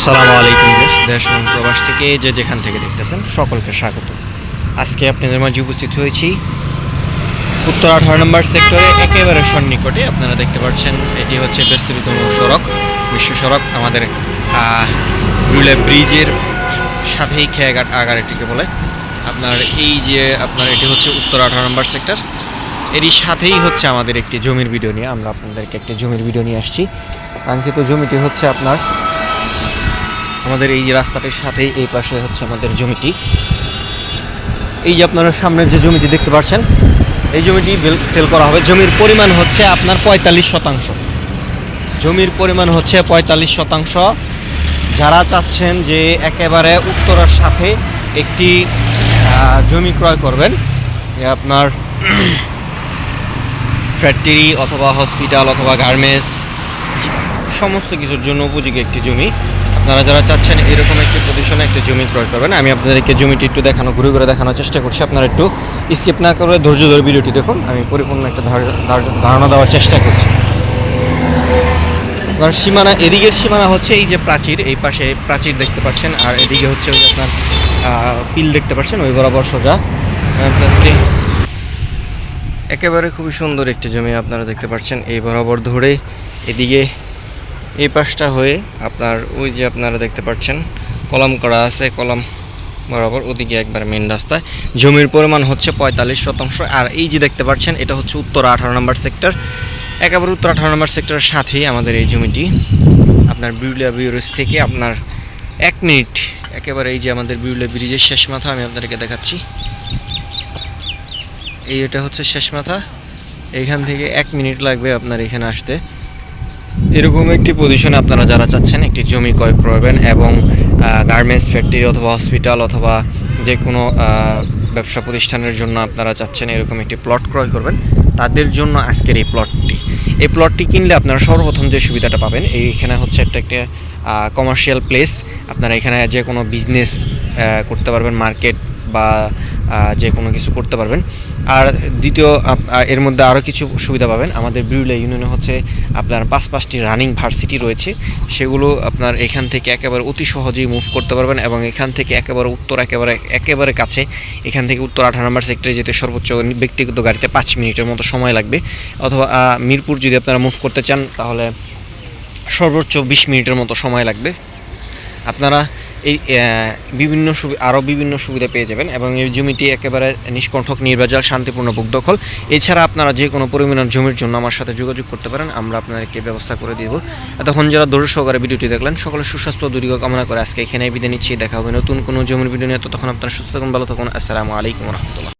আসসালামু আলাইকুম দেশ দেশ এবং প্রবাস থেকে যে যেখান থেকে দেখতেছেন সকলকে স্বাগত। আজকে আপনাদের মাঝে উপস্থিত হয়েছি উত্তর আঠারো নম্বর সেক্টরে, একেবারে সন্নিকটে। আপনারা দেখতে পাচ্ছেন, এটি হচ্ছে ব্যস্ততম সড়ক, বিশ্ব সড়ক, আমাদের রুলে ব্রিজের সাথেই খেয়াঘাট আগার এটিকে বলে। আপনার এই যে, আপনার এটি হচ্ছে উত্তর আঠারো নম্বর সেক্টর। এরই সাথেই হচ্ছে আমাদের একটি জমির ভিডিও নিয়ে। আমরা আপনাদেরকে একটি জমির ভিডিও নিয়ে আসছি। কাঙ্ক্ষিত জমিটি হচ্ছে আপনার আমাদের এই রাস্তাটির সাথেই এই পাশে হচ্ছে আমাদের জমিটি। এই যে আপনারা সামনের যে জমিটি দেখতে পাচ্ছেন, এই জমিটি সেল করা হবে। জমির পরিমাণ হচ্ছে আপনার পঁয়তাল্লিশ শতাংশ। জমির পরিমাণ হচ্ছে পঁয়তাল্লিশ শতাংশ। যারা চাচ্ছেন যে একেবারে উত্তরার সাথে একটি জমি ক্রয় করবেন আপনার ফ্যাক্টরি অথবা হসপিটাল অথবা গার্মেন্টস সমস্ত কিছুর জন্য উপযোগী একটি জমি। আপনারা যারা চাচ্ছেন এরকম একটি পজিশনে একটি জমি ক্রয় করবেন, আমি আপনাদেরকে জমিটি একটু দেখানো, ঘুরে ঘুরে দেখানোর চেষ্টা করছি। আপনারা একটু স্কিপ না করে ধৈর্য ধরে ভিডিওটি দেখুন। আমি পরিপূর্ণ একটা ধার- ধার- ধারণা দেওয়ার চেষ্টা করছি। আপনার সীমানা এদিকের সীমানা হচ্ছে এই যে প্রাচীর, এই পাশে প্রাচীর দেখতে পাচ্ছেন, আর এদিকে হচ্ছে ওই আপনার পিল দেখতে পাচ্ছেন, ওই বরাবর সোজা। একেবারে খুবই সুন্দর একটি জমি আপনারা দেখতে পাচ্ছেন, এই বরাবর ধরে এদিকে এই পাশটা হয়ে আপনার ওই যে আপনারা দেখতে পাচ্ছেন, কলম করা আছে, কলম বরাবর ওদিকে একবার মেন রাস্তায়। জমির পরিমাণ হচ্ছে পঁয়তাল্লিশ শতাংশ। আর এই যে দেখতে পাচ্ছেন, এটা হচ্ছে উত্তর আঠারো নম্বর সেক্টর। একেবারে উত্তর আঠারো নম্বর সেক্টরের সাথেই আমাদের এই জমিটি। আপনার বিউলিয়া ব্রিজ থেকে আপনার এক মিনিট। একেবারে এই যে আমাদের বিউলিয়া ব্রিজের শেষ মাথা, আমি আপনাদেরকে দেখাচ্ছি। এই এটা হচ্ছে শেষ মাথা। এইখান থেকে এক মিনিট লাগবে আপনার এখানে আসতে। এরকম একটি পজিশনে আপনারা যারা চাচ্ছেন, একটি জমি ক্রয় করবেন এবং গার্মেন্টস ফ্যাক্টরি অথবা হসপিটাল অথবা যে কোনো ব্যবসা প্রতিষ্ঠানের জন্য আপনারা চাচ্ছেন এরকম একটি প্লট ক্রয় করবেন, তাদের জন্য আজকের এই প্লটটি এই প্লটটি কিনলে আপনারা সর্বপ্রথম যে সুবিধাটা পাবেন, এই এখানে হচ্ছে একটা একটা কমার্শিয়াল প্লেস আপনারা এখানে যে কোনো বিজনেস করতে পারবেন মার্কেট বা যে কোনো কিছু করতে পারবেন। আর দ্বিতীয় এর মধ্যে আরও কিছু সুবিধা পাবেন। আমাদের বিরুলিয়া ইউনিয়নে হচ্ছে আপনার পাঁচ পাঁচটি রানিং ভার্সিটি রয়েছে। সেগুলো আপনার এখান থেকে একেবারে অতি সহজেই মুভ করতে পারবেন এবং এখান থেকে একেবারে উত্তর, একেবারে একেবারে কাছে, এখান থেকে উত্তর আঠারো নম্বর সেক্টরে যেতে সর্বোচ্চ ব্যক্তিগত গাড়িতে পাঁচ মিনিটের মতো সময় লাগবে। অথবা মিরপুর যদি আপনারা মুভ করতে চান, তাহলে সর্বোচ্চ বিশ মিনিটের মতো সময় লাগবে। আপনারা এই বিভিন্ন আরও বিভিন্ন সুবিধা পেয়ে যাবেন এবং এই জমিটি একেবারে নিষ্কণ্ঠক নির্বাচন শান্তিপূর্ণ বুক দখল এছাড়া আপনারা যে কোনো পরিমাণ জমির জন্য আমার সাথে যোগাযোগ করতে পারেন, আমরা আপনাদেরকে ব্যবস্থা করে দিব। এতক্ষণ যারা দৌড় সহকারে ভিডিওটি দেখলেন সকলে সুস্বাস্থ্য দুর্গ কামনা করে আজকে এখানে বিদায় নিচ্ছি। দেখা হবে নতুন কোনো জমির ভিডিও নিয়ে। তখন আপনারা সুস্থ থাকুন, ভালো থাকুন। আসসালামু আলাইকুম রহমতুল্লাহ।